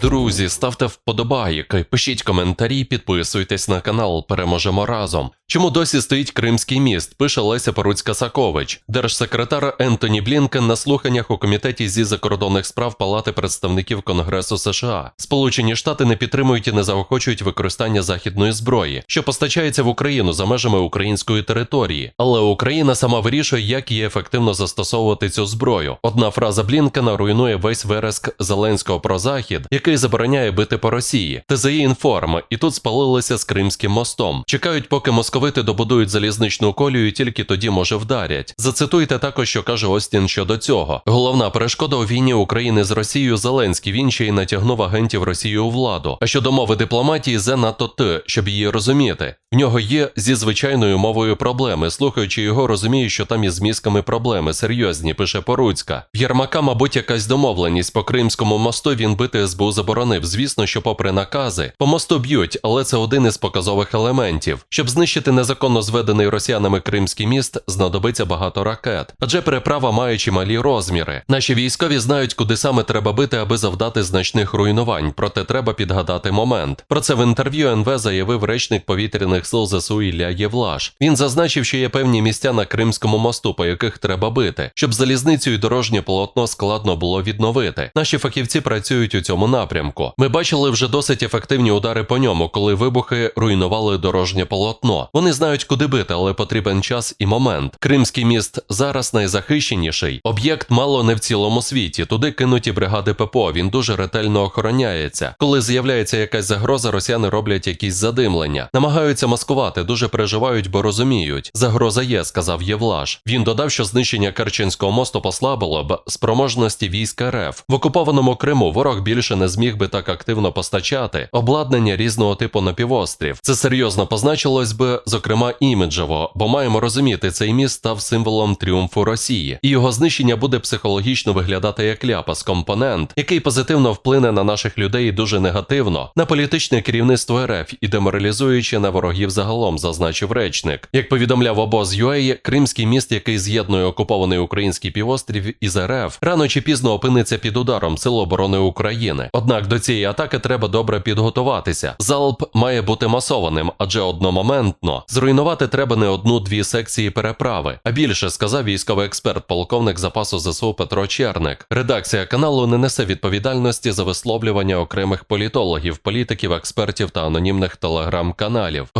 Друзі, ставте вподобайки, пишіть коментарі, підписуйтесь на канал. Переможемо разом. Чому досі стоїть Кримський міст? Пише Леся Поруцька Сакович. Держсекретар Ентоні Блінкен на слуханнях у комітеті зі закордонних справ Палати представників Конгресу США. Сполучені Штати не підтримують і не заохочують використання західної зброї, що постачається в Україну за межами української території. Але Україна сама вирішує, як її ефективно застосовувати цю зброю. Одна фраза Блінкена руйнує весь вереск Зеленського про захід, який забороняє бити по Росії. ТЗІ інформ, і тут спалилися з Кримським мостом. Чекають, поки московити добудують залізничну колію, і тільки тоді може вдарять. Зацитуйте також, що каже Остін щодо цього. Головна перешкода у війні України з Росією Зеленський. Він ще й натягнув агентів Росії у владу. А щодо мови дипломатії, зе НАТО Т, щоб її розуміти. В нього є зі звичайною мовою проблеми. Слухаючи його, розумію, що там із мізками проблеми серйозні, пише Поруцька. В Єрмака, мабуть, якась домовленість по Кримському мосту він бити СБУ заборонив. Звісно, що попри накази по мосту б'ють, але це один із показових елементів. Щоб знищити незаконно зведений росіянами Кримський міст, знадобиться багато ракет. Адже переправа має чималі розміри. Наші військові знають, куди саме треба бити, аби завдати значних руйнувань. Проте треба підгадати момент. Про це в інтерв'ю НВ заявив речник повітряних сил ЗСУ Ілля Євлаш. Він зазначив, що є певні місця на Кримському мосту, по яких треба бити, щоб залізницю і дорожнє полотно складно було відновити. Наші фахівці працюють у цьому напрямку. Ми бачили вже досить ефективні удари по ньому, коли вибухи руйнували дорожнє полотно. Вони знають, куди бити, але потрібен час і момент. Кримський міст зараз найзахищеніший. Об'єкт мало не в цілому світі. Туди кинуті бригади ППО. Він дуже ретельно охороняється. Коли з'являється якась загроза, росіяни роблять якісь задимлення, намагаються маскувати, дуже переживають, бо розуміють. Загроза є, сказав Євлаш. Він додав, що знищення Керченського мосту послабило б спроможності військ РФ. В окупованому Криму ворог більше не зміг би так активно постачати обладнання різного типу на півострів. Це серйозно позначилось би, зокрема, іміджево, бо маємо розуміти, цей міст став символом тріумфу Росії, і його знищення буде психологічно виглядати як ляпас, компонент, який позитивно вплине на наших людей дуже негативно на політичне керівництво РФ і деморалізуючи на ворогів загалом, зазначив речник. Як повідомляв обоз UA, Кримський міст, який з'єднує окупований український півострів із РФ, рано чи пізно опиниться під ударом Сил оборони України. Однак до цієї атаки треба добре підготуватися. Залп має бути масованим, адже одномоментно зруйнувати треба не одну-дві секції переправи. А більше сказав військовий експерт, полковник запасу ЗСУ Петро Черник. Редакція каналу не несе відповідальності за висловлювання окремих політологів, політиків, експертів та анонімних телеграм-каналів.